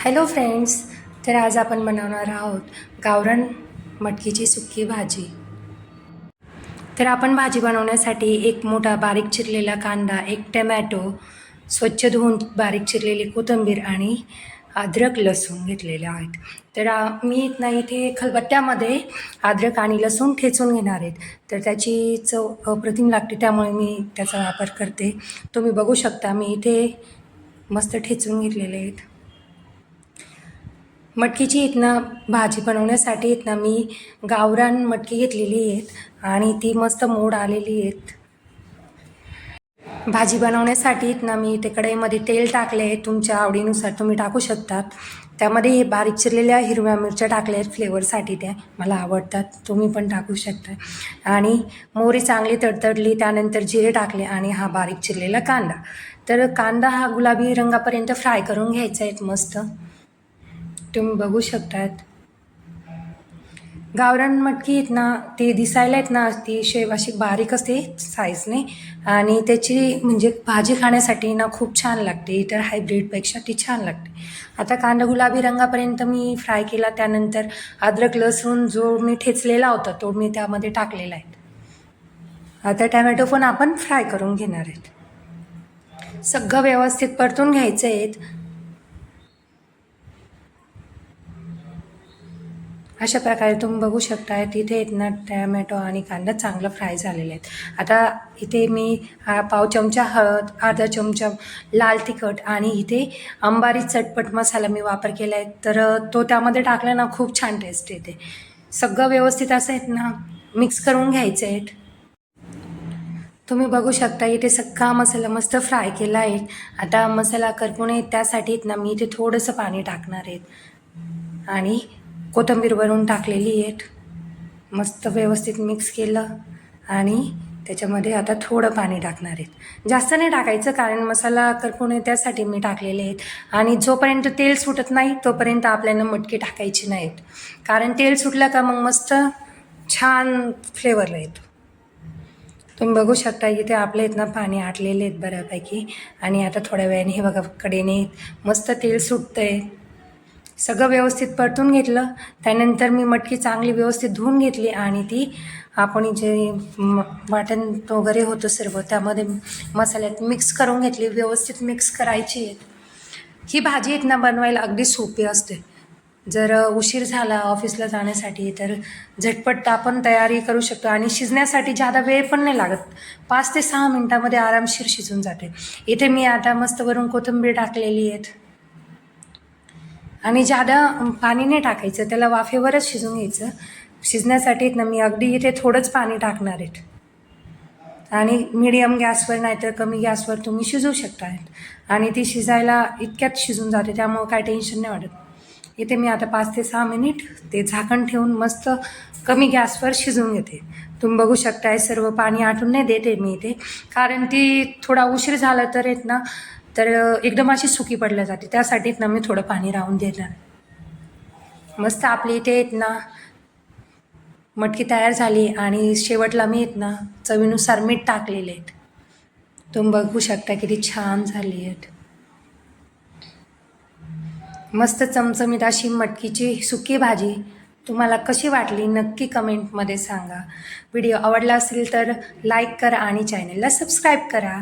Hello friends तर आज आपण बनवणार आहोत गावरण मटकीची सुकी भाजी. तर आपण भाजी बनवण्यासाठी एक मोठा बारीक चिरलेला कांदा एक टमॅटो स्वच्छ धुवून बारीक चिरलेली कोथिंबीर आणि अद्रक लसूण घेतलेले आहेत. तर मी ना इथे खलबत्त्यामध्ये अद्रक आणि लसूण ठेचून घेणार आहेत. तर त्याची चव अप्रतिम लागते त्यामुळे मी त्याचा वापर करते. तुम्ही बघू शकता मी इथे मस्त ठेचून घेतलेले आहेत. मटकीची इथनं भाजी बनवण्यासाठी इथनं मी गावरान मटकी घेतलेली आहेत आणि ती मस्त मोड आलेली आहेत. भाजी बनवण्यासाठी इथनं मी इथे कढईमध्ये तेल टाकले आहे. तुमच्या आवडीनुसार तुम्ही टाकू शकतात. त्यामध्ये हे बारीक चिरलेल्या हिरव्या मिरच्या टाकल्या आहेत. फ्लेवरसाठी त्या मला आवडतात. तुम्ही पण टाकू शकता. आणि मोहरी चांगली तडतडली त्यानंतर जिरे टाकले आणि हा बारीक चिरलेला कांदा. तर कांदा हा गुलाबी रंगापर्यंत फ्राय करून घ्यायचा आहे. मस्त. तुम्ही बघू शकतात. गावरान मटकी आहेत ना ती दिसायला आहेत ना ती अशी बारीक असते साईजने आणि त्याची म्हणजे भाजी खाण्यासाठी ना खूप छान लागते. इतर हायब्रीडपेक्षा ती छान लागते. आता कांदा गुलाबी रंगापर्यंत मी फ्राय केला. त्यानंतर अद्रक लसूण जो मी ठेचलेला होता तो मी त्यामध्ये टाकलेला आहे. आता टॅमॅटो पण आपण फ्राय करून घेणार आहेत. सगळं व्यवस्थित परतून घ्यायचं आहेत. अशा प्रकारे तुम्ही बघू शकता तिथे आहेत ना टॅमॅटो आणि कांदा चांगला फ्राय झालेले आहेत. आता इथे मी हा पाव चमचा हळद अर्धा चमचा लाल तिखट आणि इथे अंबारी चटपट मसाला मी वापर केला आहे. तर तो त्यामध्ये टाकला ना खूप छान टेस्ट येते. सगळं व्यवस्थित असं आहेत ना? मिक्स करून घ्यायचं आहेत. तुम्ही बघू शकता इथे सगळा मसाला मस्त फ्राय केला आहे. आता मसाला करपू नये त्यासाठी ना मी इथे थोडंसं पाणी टाकणार आहेत. आणि कोथिंबीर वरून टाकलेली आहेत. मस्त व्यवस्थित मिक्स केलं आणि त्याच्यामध्ये आता थोडं पाणी टाकणार आहेत. जास्त नाही टाकायचं कारण मसाला करपून त्यासाठी मी टाकलेले आहेत. आणि जोपर्यंत तेल सुटत नाही तोपर्यंत आपल्याला मटकी टाकायची नाहीत. कारण तेल सुटलं का मग मस्त छान फ्लेवरला येतो. तुम्ही बघू शकता इथे आपल्या इथनं पाणी आटलेले आहेत बऱ्यापैकी. आणि आता थोड्या वेळाने हे बघा कडेने मस्त तेल सुटतं आहे सगळं व्यवस्थित परतून घेतलं. त्यानंतर मी मटकी चांगली व्यवस्थित धुवून घेतली आणि ती आपण जे वाटण वगैरे होतं सर्व त्यामध्ये मसाल्यात मिक्स करून घेतली. व्यवस्थित मिक्स करायची आहे ही भाजी आहेत ना बनवायला अगदी सोपी असते. जर उशीर झाला ऑफिसला जाण्यासाठी तर झटपट आपण तयारी करू शकतो आणि शिजण्यासाठी जादा वेळ पण नाही लागत. पाच ते सहा मिनटामध्ये आरामशीर शिजून जाते. इथे मी आता मस्त वरून कोथिंबीर टाकलेली आहेत. आणि जादा पाणी नाही टाकायचं त्याला वाफेवरच शिजून घ्यायचं. शिजण्यासाठी ना मी अगदी इथे थोडंच पाणी टाकणार आहेत. आणि मिडियम गॅसवर नाहीतर कमी गॅसवर तुम्ही शिजवू शकता आणि ती शिजायला इतक्यात शिजून जाते त्यामुळं काय टेन्शन नाही वाटत इथे मी आता पाच ते सहा मिनिट ते झाकण ठेवून मस्त कमी गॅसवर शिजवून घेते. तुम्ही बघू शकताय सर्व पाणी आटून नाही देते मी इथे. कारण ती थोडा उशीर झाला तर आहेत ना तर एकदम अशी सुकी पडल्या जाते. त्यासाठी ना मी थोडं पाणी राहून देणार. मस्त आपली इथे आहेत ना मटकी तयार झाली आणि शेवटला मी आहेत ना चवीनुसार मीठ टाकलेले आहेत. तुम्ही बघू शकता किती छान झाली आहेत. मस्त चमचमीत अशी मटकीची सुकी भाजी तुम्हाला कशी वाटली नक्की कमेंटमध्ये सांगा. व्हिडिओ आवडला असेल तर लाईक करा आणि चॅनलला सबस्क्राईब करा.